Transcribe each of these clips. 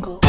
Jungle.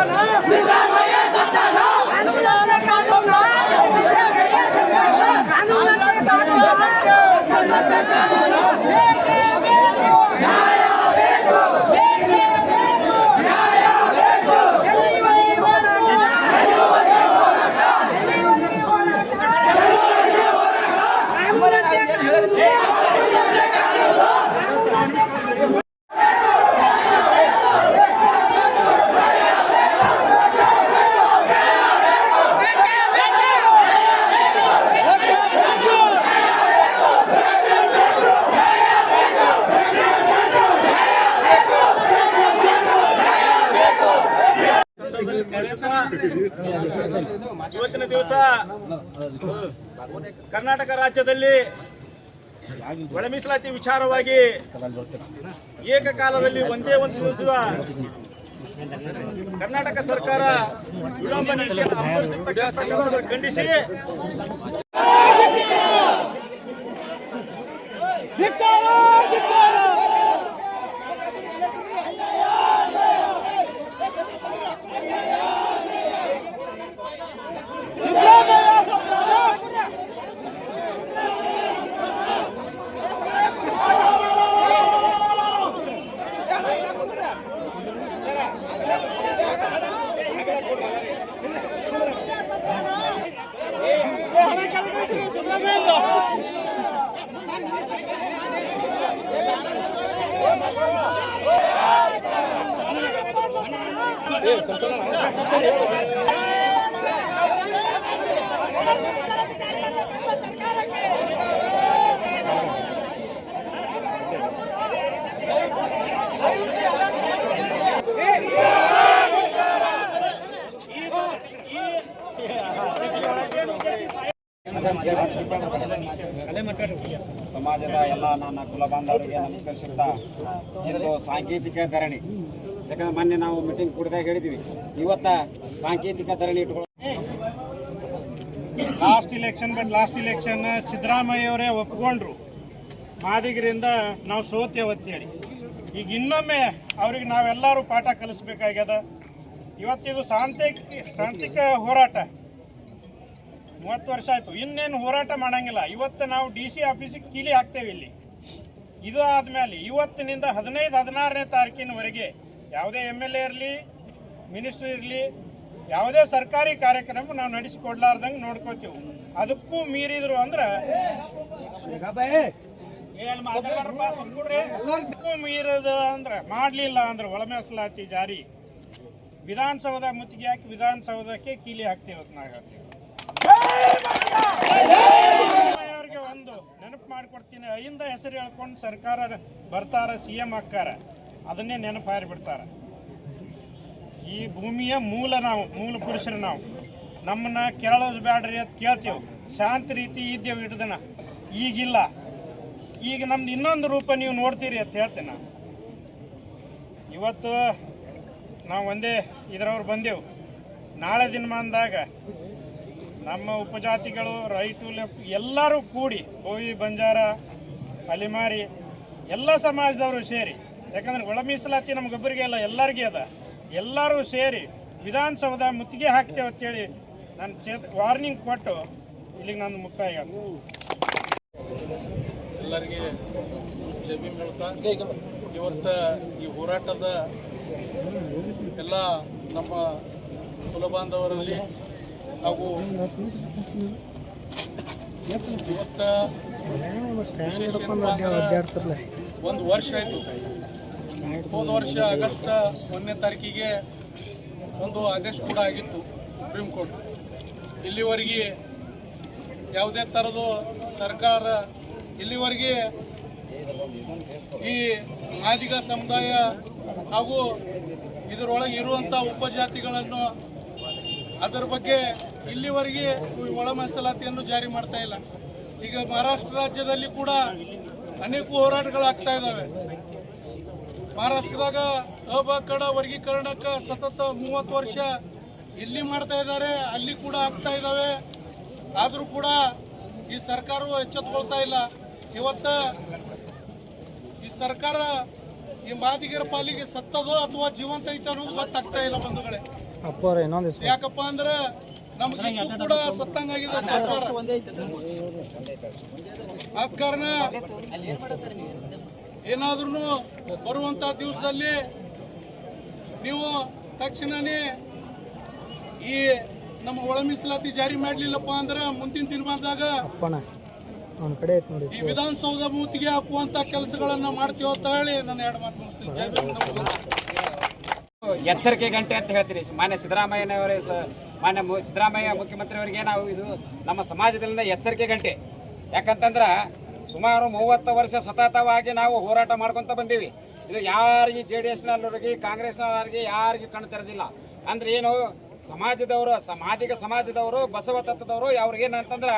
Bolsonaro! ಇವತ್ತಿನ ದಿವಸ ಕರ್ನಾಟಕ ರಾಜ್ಯದಲ್ಲಿ ಒಳ ಮೀಸಲಾತಿ ವಿಚಾರವಾಗಿ ಏಕಕಾಲದಲ್ಲಿ ಒಂದೇ ಒಂದು ದಿವಸದ ಕರ್ನಾಟಕ ಸರ್ಕಾರ ವಿಳಂಬ ನೀತಿಯನ್ನು ಖಂಡಿಸಿ. ಸಮಾಜದ ಎಲ್ಲ ನನ್ನ ಕುಲ ಬಾಂಧವರಿಗೆ ನಮಸ್ಕರಿಸುತ್ತಾ ಇಂದು ಸಾಂಕೇತಿಕ ಧರಣಿ. ಯಾಕಂದ್ರೆ ಮೊನ್ನೆ ನಾವು ಮೀಟಿಂಗ್ ಕುಡಿದಾಗ ಹೇಳಿದ್ವಿ. ಇವತ್ತ ಸಾಂಕೇತಿಕ ಧರಣಿ ಇಟ್ಕೊಳ್ಳೋ ಲಾಸ್ಟ್ ಇಲೆಕ್ಷನ್ ಬಂದು ಲಾಸ್ಟ್ ಇಲೆಕ್ಷನ್ ಸಿದ್ದರಾಮಯ್ಯ ಅವರೇ ಒಪ್ಕೊಂಡ್ರು. ಮಾದಿಗರಿಂದ ನಾವು ಸೋತೇವತ್ತೇಳಿ ಈಗ ಇನ್ನೊಮ್ಮೆ ಅವ್ರಿಗೆ ನಾವೆಲ್ಲರೂ ಪಾಠ ಕಲಿಸ್ಬೇಕಾಗ್ಯದ. ಇವತ್ತಿದು ಶಾಂತಿಕ ಶಾಂತಿಕ ಹೋರಾಟ. ಮೂವತ್ತು ವರ್ಷ ಆಯ್ತು. ಇನ್ನೇನು ಹೋರಾಟ ಮಾಡಂಗಿಲ್ಲ. ಇವತ್ತು ನಾವು ಡಿ ಸಿ ಆಫೀಸಿಗೆ ಕೀಲಿ ಹಾಕ್ತೇವೆ ಇಲ್ಲಿ. ಇದು ಆದ್ಮೇಲೆ ಇವತ್ತಿನಿಂದ ಹದಿನೈದು, ಹದಿನಾರನೇ ತಾರೀಕಿನವರೆಗೆ ಯಾವುದೇ ಎಂ ಎಲ್ ಎ ಇರಲಿ ಮಿನಿಸ್ಟರ್ ಇರಲಿ, ಯಾವುದೇ ಸರ್ಕಾರಿ ಕಾರ್ಯಕ್ರಮ ನಾವು ನಡೆಸಿಕೊಡ್ಲಾರ್ದಂಗೆ ನೋಡ್ಕೋತೀವಿ. ಅದಕ್ಕೂ ಮೀರಿದ್ರು ಅಂದ್ರೆ. ಅದಕ್ಕೂ ಮೀರಿದ ಅಂದ್ರೆ ಮಾಡಲಿಲ್ಲ ಅಂದ್ರೆ ಒಳಮೇಸಲಾತಿ ಜಾರಿ. ವಿಧಾನಸೌಧ ಮುತ್ತಿಗೆ ಹಾಕಿ ವಿಧಾನಸೌಧಕ್ಕೆ ಕೀಲಿ ಹಾಕ್ತೀವಿ ಅಂತ ನಾ ಹೇಳ್ತೀವಿ. ಒಂದು ನೆನಪು ಮಾಡ್ಕೊಡ್ತೀನಿ. ಅಯಿಂದ ಹೆಸರು ಹೇಳ್ಕೊಂಡು ಸರ್ಕಾರ ಬರ್ತಾರ, ಸಿ ಎಂ ಅದನ್ನೇ ನೆನಪಾರಿ ಬಿಡ್ತಾರೆ. ಈ ಭೂಮಿಯ ಮೂಲ ನಾವು, ಮೂಲ ಪುರುಷರು ನಾವು. ನಮ್ಮನ್ನ ಕೆರಳೋದು ಬ್ಯಾಡ್ರಿ ಅಂತ ಕೇಳ್ತೇವೆ. ಶಾಂತ ರೀತಿ ಇದ್ದೇವೆ ಹಿಡ್ದನ. ಈಗಿಲ್ಲ. ಈಗ ನಮ್ದು ಇನ್ನೊಂದು ರೂಪ ನೀವು ನೋಡ್ತೀರಿ ಅಂತ ಹೇಳ್ತೇನೆ ನಾನು. ಇವತ್ತು ನಾವು ಒಂದೇ ಇದರವ್ರು ಬಂದೆವು. ನಾಳೆ ದಿನಮಾನದಾಗ ನಮ್ಮ ಉಪಜಾತಿಗಳು ರೈಟು ಲೆಫ್ಟ್ ಎಲ್ಲರೂ ಕೂಡಿ ಕೋವಿ ಬಂಜಾರ, ಅಲಿಮಾರಿ, ಎಲ್ಲ ಸಮಾಜದವರು ಸೇರಿ ಯಾಕಂದ್ರೆ ಒಳ ಮೀಸಲಾತಿ ನಮ್ಗೊಬ್ಬರಿಗೆ ಅಲ್ಲ, ಎಲ್ಲರಿಗೆ ಅದ. ಎಲ್ಲರೂ ಸೇರಿ ವಿಧಾನಸೌಧ ಮುತ್ತಿಗೆ ಹಾಕ್ತೇವೆ ಅಂತೇಳಿ ನಾನು ಚೇತ ವಾರ್ನಿಂಗ್ ಕೊಟ್ಟು ಇಲ್ಲಿಗೆ ನಾನು ಮುಕ್ತಾಯ ಎಲ್ಲರಿಗೆ ಹೇಳ್ತಾ ಇವತ್ತ ಈ ಹೋರಾಟದ ಎಲ್ಲ ನಮ್ಮ ಕುಲ ಬಾಂಧವರಲ್ಲಿ ಹಾಗೂ ಇವತ್ತು ಒಂದು ವರ್ಷ ಆಯಿತು. ಹೋದ ವರ್ಷ ಆಗಸ್ಟ್ ಒಂದನೇ ತಾರೀಕಿಗೆ ಒಂದು ಆದೇಶ ಕೂಡ ಆಗಿತ್ತು ಸುಪ್ರೀಂ ಕೋರ್ಟ್. ಇಲ್ಲಿವರೆಗೆ ಯಾವುದೇ ಥರದ್ದು ಸರ್ಕಾರ ಇಲ್ಲಿವರೆಗೆ ಈ ಮಾದಿಗ ಸಮುದಾಯ ಹಾಗೂ ಇದರೊಳಗೆ ಇರುವಂಥ ಉಪಜಾತಿಗಳನ್ನು ಅದರ ಬಗ್ಗೆ ಇಲ್ಲಿವರೆಗೆ ಒಳ ಮೀಸಲಾತಿಯನ್ನು ಜಾರಿ ಮಾಡ್ತಾ ಇಲ್ಲ. ಈಗ ಮಹಾರಾಷ್ಟ್ರ ರಾಜ್ಯದಲ್ಲಿ ಕೂಡ ಅನೇಕ ಹೋರಾಟಗಳಾಗ್ತಾ ಇದ್ದಾವೆ. ಮಹಾರಾಷ್ಟ್ರದಾಗ ಅಬಕಡ ವರ್ಗೀಕರಣಕ್ಕೆ ಸತತ ಮೂವತ್ತು ವರ್ಷ ಇಲ್ಲಿ ಮಾಡ್ತಾ ಇದ್ದಾರೆ ಅಲ್ಲಿ ಕೂಡ ಆಗ್ತಾ ಇದ್ದಾವೆ. ಆದರೂ ಕೂಡ ಈ ಸರ್ಕಾರವು ಎಚ್ಚೆತ್ಕೊಳ್ತಾ ಇಲ್ಲ. ಇವತ್ತ ಈ ಸರ್ಕಾರ ಈ ಮಾದಿಗರ ಪಾಲಿಗೆ ಸತ್ತದೋ ಅಥವಾ ಜೀವಂತ ಐತೆ ಅನ್ನೋದು ಗೊತ್ತಾಗ್ತಾ ಇಲ್ಲ ಬಂಧುಗಳೇ. ಯಾಕಪ್ಪ ಅಂದ್ರೆ ನಮ್ಗೆ ಕೂಡ ಸತ್ತಂಗಾಗಿದೆ ಸರ್ಕಾರ. ಆ ಕಾರಣ ಏನಾದ್ರೂ ಬರುವಂತ ದಿವಸದಲ್ಲಿ ನೀವು ತಕ್ಷಣನೇ ಈ ನಮ್ಮ ಒಳ ಮೀಸಲಾತಿ ಜಾರಿ ಮಾಡಲಿಲ್ಲಪ್ಪ ಅಂದ್ರೆ ಮುಂದಿನ ದಿನಮಾನದಾಗ ಈ ವಿಧಾನಸೌಧ ಮೂತಿಗೆ ಹಾಕುವಂತ ಕೆಲಸಗಳನ್ನ ಮಾಡ್ತೀವಿ ಅಂತ ಹೇಳಿ ನಾನು ಎರಡು ಮಾತು ಮುಗಿಸ್ತೀನಿ. ಎಚ್ಚರಿಕೆ ಗಂಟೆ ಅಂತ ಹೇಳ್ತೀರಿ. ಮಾನ್ಯ ಸಿದ್ದರಾಮಯ್ಯನವರೇ ಮಾನ್ಯ ಮು- ಸಿದ್ದರಾಮಯ್ಯ ಮುಖ್ಯಮಂತ್ರಿಯವರಿಗೆ ನಾವು ಇದು ನಮ್ಮ ಸಮಾಜದಲ್ಲಿನ ಎಚ್ಚರಿಕೆ ಗಂಟೆ. ಯಾಕಂತಂದ್ರ ಸುಮಾರು ಮೂವತ್ತು ವರ್ಷ ಸತತವಾಗಿ ನಾವು ಹೋರಾಟ ಮಾಡ್ಕೊತ ಬಂದೀವಿ. ಇದು ಯಾರಿಗೆ ಜೆ ಡಿ ಎಸ್ನವ್ರಿಗೆ, ಕಾಂಗ್ರೆಸ್ನವರಿಗೆ ಯಾರಿಗೆ ಕಣ್ಣು ತೆರೆದಿಲ್ಲ. ಅಂದ್ರೆ ಏನು, ಸಮಾಜದವರು, ಸಮಾಧಿಕ ಸಮಾಜದವರು, ಬಸವ ತತ್ವದವರು ಅವ್ರಿಗೆ ಏನಂತಂದ್ರ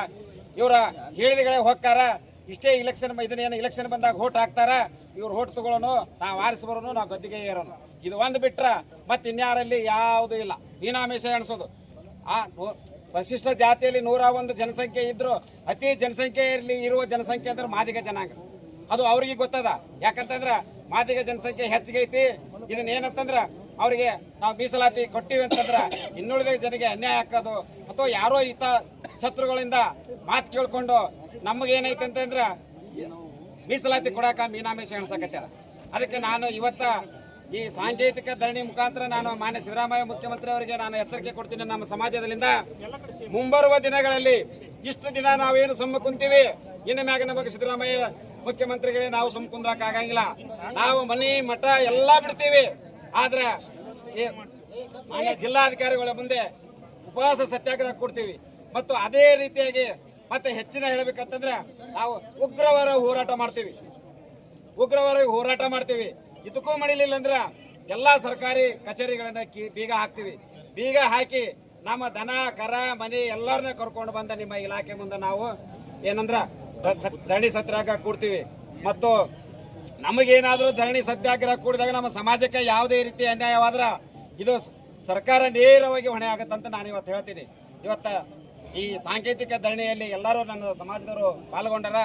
ಇವರ ಹೇಳಿದಗಳೇ ಹೋಗ್ತಾರ. ಇಷ್ಟೇ ಇಲೆಕ್ಷನ್ ಇದನ್ನೇನು ಇಲೆಕ್ಷನ್ ಬಂದಾಗ ಹೋಟ್ ಹಾಕ್ತಾರ. ಇವ್ರು ಹೋಟ್ ತಗೊಳ್ಳೋನು, ನಾವು ಆರಿಸಿ ಬರೋನು ನಾವು ಗದ್ದಿಗೆ ಏರೋನು. ಇದು ಒಂದು ಬಿಟ್ರ ಮತ್ತೆ ಇನ್ಯಾರಲ್ಲಿ ಯಾವುದೂ ಇಲ್ಲ. ನೀನಾಮೇಷ ಎಣಿಸೋದು. ಆ ಪರಿಶಿಷ್ಟ ಜಾತಿಯಲ್ಲಿ ನೂರ ಒಂದು ಜನಸಂಖ್ಯೆ ಇದ್ರು ಅತಿ ಜನಸಂಖ್ಯೆಯಲ್ಲಿ ಇರುವ ಜನಸಂಖ್ಯೆ ಅಂದ್ರೆ ಮಾದಿಗ ಜನಾಂಗ. ಅದು ಅವ್ರಿಗೆ ಗೊತ್ತದ. ಯಾಕಂತಂದ್ರ ಮಾದಿಗ ಜನಸಂಖ್ಯೆ ಹೆಚ್ಚಿಗೆ ಐತಿ. ಇದನ್ನ ಏನಂತಂದ್ರ ಅವರಿಗೆ ನಾವು ಮೀಸಲಾತಿ ಕೊಟ್ಟಿವಿ ಅಂತಂದ್ರ ಇನ್ನುಳಿದ ಜನರಿಗೆ ಅನ್ಯಾಯ ಹಾಕೋದು ಅಥವಾ ಯಾರೋ ಈತ ಶತ್ರುಗಳಿಂದ ಮಾತು ಕೇಳ್ಕೊಂಡು ನಮಗೇನೈತೆ ಅಂತಂದ್ರ ಮೀಸಲಾತಿ ಕೊಡಾಕ ಮೀನಾಮೇಶ ಎಣಸಕತ್ಯಾರ. ಅದಕ್ಕೆ ನಾನು ಇವತ್ತ ಈ ಸಾಂಕೇತಿಕ ಧರಣಿ ಮುಖಾಂತರ ನಾನು ಮಾನ್ಯ ಸಿದ್ದರಾಮಯ್ಯ ಮುಖ್ಯಮಂತ್ರಿ ಅವರಿಗೆ ನಾನು ಎಚ್ಚರಿಕೆ ಕೊಡ್ತೀನಿ ನಮ್ಮ ಸಮಾಜದಲ್ಲಿಂದ. ಮುಂಬರುವ ದಿನಗಳಲ್ಲಿ ಇಷ್ಟು ದಿನ ನಾವೇನು ಸುಮ್ಮ ಕುಂತೀವಿ? ಇನ್ನು ಮ್ಯಾಗ ನಮಗೆ ಸಿದ್ದರಾಮಯ್ಯ ಮುಖ್ಯಮಂತ್ರಿಗಳೇ ನಾವು ಸುಮ್ಮ ಕುಂದ್ರಕ್ ಆಗಂಗಿಲ್ಲ. ನಾವು ಮನೆ, ಮಠ ಎಲ್ಲ ಬಿಡ್ತೀವಿ. ಆದ್ರೆ ಮಾನ್ಯ ಜಿಲ್ಲಾಧಿಕಾರಿಗಳ ಮುಂದೆ ಉಪವಾಸ ಸತ್ಯಾಗ್ರಹ ಕೊಡ್ತೀವಿ. ಮತ್ತು ಅದೇ ರೀತಿಯಾಗಿ ಮತ್ತೆ ಹೆಚ್ಚಿನ ಹೇಳಬೇಕಂತಂದ್ರೆ ನಾವು ಉಗ್ರವಾರ ಹೋರಾಟ ಮಾಡ್ತೀವಿ. ಉಗ್ರವಾರ ಹೋರಾಟ ಮಾಡ್ತೀವಿ. ಇದಕ್ಕೂ ಮಡಿಲಿಲ್ಲ ಅಂದ್ರೆ ಎಲ್ಲಾ ಸರ್ಕಾರಿ ಕಚೇರಿಗಳಿಂದ ಬೀಗ ಹಾಕ್ತಿವಿ. ಬೀಗ ಹಾಕಿ ನಮ್ಮ ದನ, ಕರ, ಮನೆ ಎಲ್ಲರನ್ನ ಕರ್ಕೊಂಡು ಬಂದ ನಿಮ್ಮ ಇಲಾಖೆ ಮುಂದೆ ನಾವು ಏನಂದ್ರ ಧರಣಿ ಸತ್ಯಾಗ್ರಹ ಕೂಡ್ತೀವಿ. ಮತ್ತು ನಮಗೇನಾದರೂ ಧರಣಿ ಸತ್ಯಾಗ್ರಹ ಕೂಡಿದಾಗ ನಮ್ಮ ಸಮಾಜಕ್ಕೆ ಯಾವುದೇ ರೀತಿ ಅನ್ಯಾಯವಾದ್ರ ಇದು ಸರ್ಕಾರ ನೇರವಾಗಿ ಹೊಣೆ ಆಗತ್ತಂತ ನಾನು ಇವತ್ತು ಹೇಳ್ತೀನಿ. ಇವತ್ತು ಈ ಸಾಂಕೇತಿಕ ಧರಣಿಯಲ್ಲಿ ಎಲ್ಲರೂ ನನ್ನ ಸಮಾಜದವರು ಪಾಲ್ಗೊಂಡಾರ,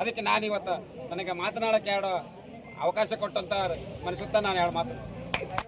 ಅದಕ್ಕೆ ನಾನು ಇವತ್ತು ನನಗೆ ಮಾತನಾಡಕ್ಕೆ ಎರಡು ಅವಕಾಶ ಕೊಟ್ಟಂತ ಮನಸುತ್ತ ನಾನು ಎರಡು ಮಾತು.